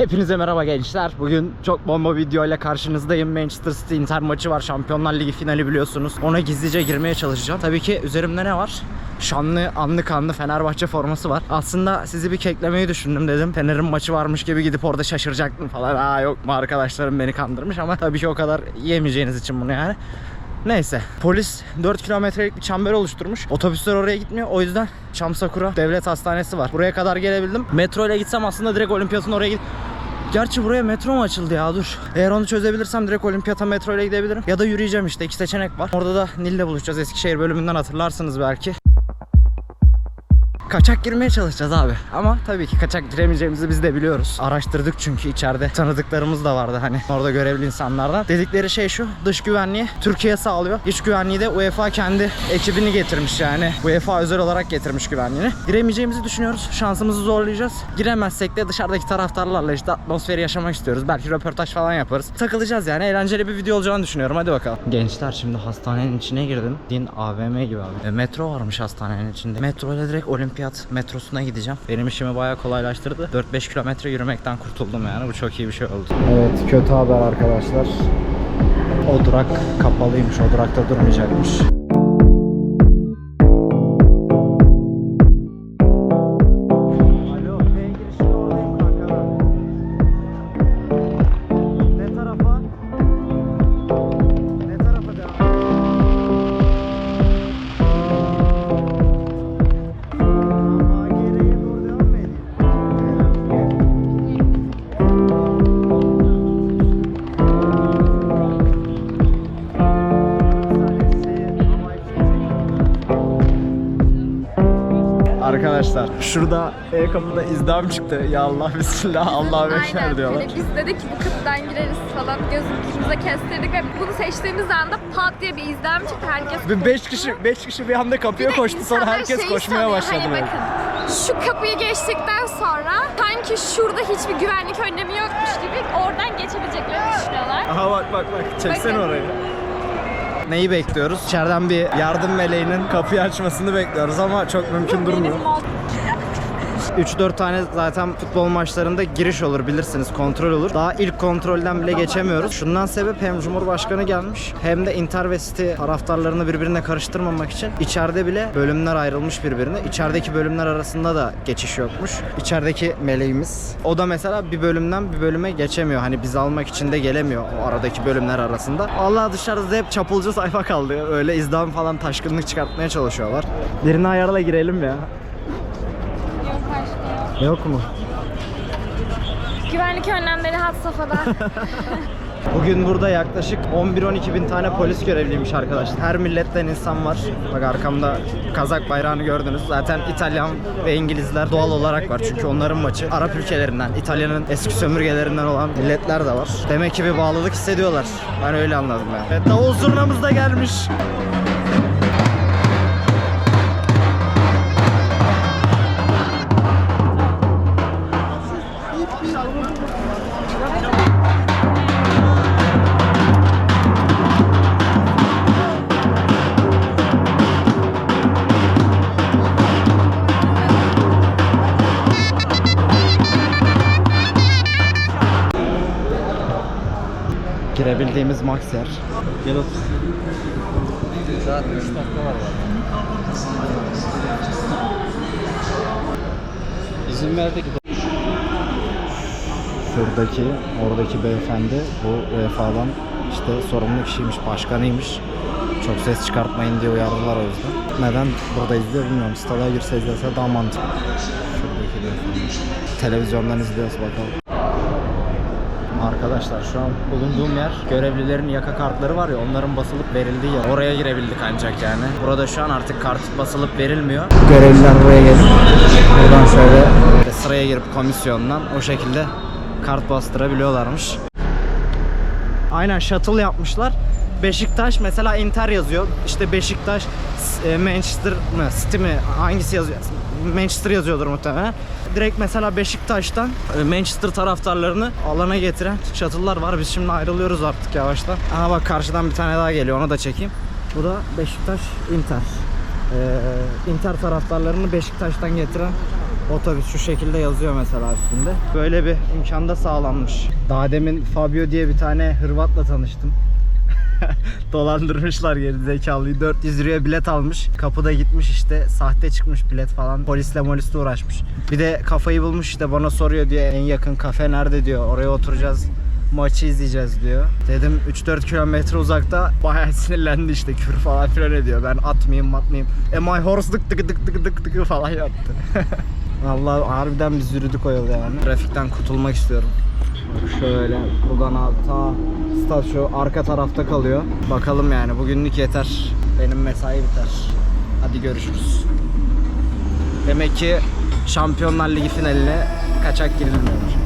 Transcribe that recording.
Hepinize merhaba gençler. Bugün çok bomba video ile karşınızdayım. Manchester City Inter maçı var. Şampiyonlar Ligi finali biliyorsunuz. Ona gizlice girmeye çalışacağım. Tabii ki üzerimde ne var? Şanlı, anlı kanlı Fenerbahçe forması var. Aslında sizi bir keklemeyi düşündüm dedim. Fener'in maçı varmış gibi gidip orada şaşıracaktım falan. Aa yok mu arkadaşlarım beni kandırmış ama tabii ki o kadar yemeyeceğiniz için bunu yani. Neyse. Polis 4 kilometrelik bir çember oluşturmuş. Otobüsler oraya gitmiyor. O yüzden Çamsakura Devlet Hastanesi var. Buraya kadar gelebildim. Metro ile gitsem aslında direkt olimpiyatın oraya git. Gerçi buraya metro mu açıldı ya dur. Eğer onu çözebilirsem direkt olimpiyata metro ile gidebilirim. Ya da yürüyeceğim işte. iki seçenek var. Orada da Nil'le buluşacağız. Eskişehir bölümünden hatırlarsınız belki. Kaçak girmeye çalışacağız abi. Ama tabii ki kaçak giremeyeceğimizi biz de biliyoruz. Araştırdık çünkü içeride tanıdıklarımız da vardı hani orada görevli insanlardan. Dedikleri şey şu dış güvenliği Türkiye sağlıyor. İç güvenliği de UEFA kendi ekibini getirmiş yani. UEFA özel olarak getirmiş güvenliğini. Giremeyeceğimizi düşünüyoruz. Şansımızı zorlayacağız. Giremezsek de dışarıdaki taraftarlarla işte atmosferi yaşamak istiyoruz. Belki röportaj falan yaparız. Takılacağız yani. Eğlenceli bir video olacağını düşünüyorum. Hadi bakalım. Gençler şimdi hastanenin içine girdim. Din AVM gibi abi. E, metro varmış hastanenin içinde. Metro ile direkt olimpiyat metrosuna gideceğim. Benim işimi bayağı kolaylaştırdı. 4-5 kilometre yürümekten kurtuldum yani. Bu çok iyi bir şey oldu. Evet kötü haber arkadaşlar. O durak kapalıymış. O durakta durmayacakmış. Arkadaşlar şurada E-kapıda izdam çıktı. Ya Allah bismillah Allah bekler Aynen. diyorlar. Hani biz dedik ki bu kapıdan gireriz falan gözümüze kestirdik ve bunu seçtiğimiz anda pat diye bir izlem çıktı. Herkes Ve 5 kişi 5 kişi bir anda kapıya Bir koştu sonra insanlar herkes şeyi koşmaya sanıyor, başladı. Hani böyle. bakın şu kapıyı geçtikten sonra sanki şurada hiçbir güvenlik önlemi yokmuş gibi oradan geçebileceklerini düşünüyorlar. Aha bak bak bak çeksene Bakın. orayı. Neyi bekliyoruz? İçeriden bir yardım meleğinin kapıyı açmasını bekliyoruz ama çok mümkün durmuyor. Benim 3-4 tane zaten futbol maçlarında giriş olur bilirsiniz kontrol olur. Daha ilk kontrolden bile geçemiyoruz. Şundan sebep hem Cumhurbaşkanı gelmiş hem de Inter ve City taraftarlarını birbirine karıştırmamak için içeride bile bölümler ayrılmış birbirine. İçerideki bölümler arasında da geçiş yokmuş. İçerideki meleğimiz. O da mesela bir bölümden bir bölüme geçemiyor. Hani bizi almak için de gelemiyor o aradaki bölümler arasında. Allah dışarıda hep çapulcu sayfa kaldı. Öyle izdam falan taşkınlık çıkartmaya çalışıyorlar. Birini ayarla girelim ya. Yok mu? Güvenlik önlemleri had safhada. Bugün burada yaklaşık 11-12 bin tane polis görevliymiş arkadaşlar. Her milletten insan var. Bak arkamda Kazak bayrağını gördünüz. Zaten İtalyan ve İngilizler doğal olarak var. Çünkü onların maçı. Arap ülkelerinden, İtalya'nın eski sömürgelerinden olan milletler de var. Demek ki bir bağlılık hissediyorlar. Ben öyle anladım yani. Evet, davul zurnamız da gelmiş. Girebildiğimiz max yer. Gel otur. Saat 3 dakika var İzin verdik. Şuradaki, oradaki beyefendi bu UEFA'dan işte sorumlu kişiymiş, başkanıymış. Çok ses çıkartmayın diye uyardılar o yüzden. Neden burada izliyor bilmiyorum. Stada girse izlese daha mantıklı. Şuradaki beyefendi. Televizyondan izliyoruz bakalım. Arkadaşlar şu an bulunduğum yer görevlilerin yaka kartları var ya onların basılıp verildiği yer. Oraya girebildik ancak yani. Burada şu an artık kart basılıp verilmiyor. Görevliler buraya gelip buradan şöyle sıraya girip komisyondan o şekilde kart bastırabiliyorlarmış. Aynen shuttle yapmışlar. Beşiktaş mesela Inter yazıyor. İşte Beşiktaş, e, Manchester mı, City mi hangisi yazıyor? Manchester yazıyordur muhtemelen. Direkt mesela Beşiktaş'tan e, Manchester taraftarlarını alana getiren shuttle'lar var. Biz şimdi ayrılıyoruz artık yavaştan. Aha bak karşıdan bir tane daha geliyor. Onu da çekeyim. Bu da Beşiktaş Inter. Ee, Inter taraftarlarını Beşiktaş'tan getiren Otobüs şu şekilde yazıyor mesela üstünde. Böyle bir imkanda sağlanmış. Daha demin Fabio diye bir tane Hırvatla tanıştım. Dolandırmışlar geri zekalıyı. 400 liraya bilet almış. Kapıda gitmiş işte sahte çıkmış bilet falan. Polisle molisle uğraşmış. Bir de kafayı bulmuş işte bana soruyor diyor en yakın kafe nerede diyor. Oraya oturacağız maçı izleyeceğiz diyor. Dedim 3-4 kilometre uzakta bayağı sinirlendi işte küfür falan filan ediyor. Ben atmayayım atmayayım. E my horse dık dık dık dık dık dık falan yaptı. Vallahi harbiden biz yürüdük o yolu yani. Trafikten kurtulmak istiyorum. Şöyle buradan abi ta stat şu arka tarafta kalıyor. Bakalım yani bugünlük yeter. Benim mesai biter. Hadi görüşürüz. Demek ki Şampiyonlar Ligi finaline kaçak girilmiyor.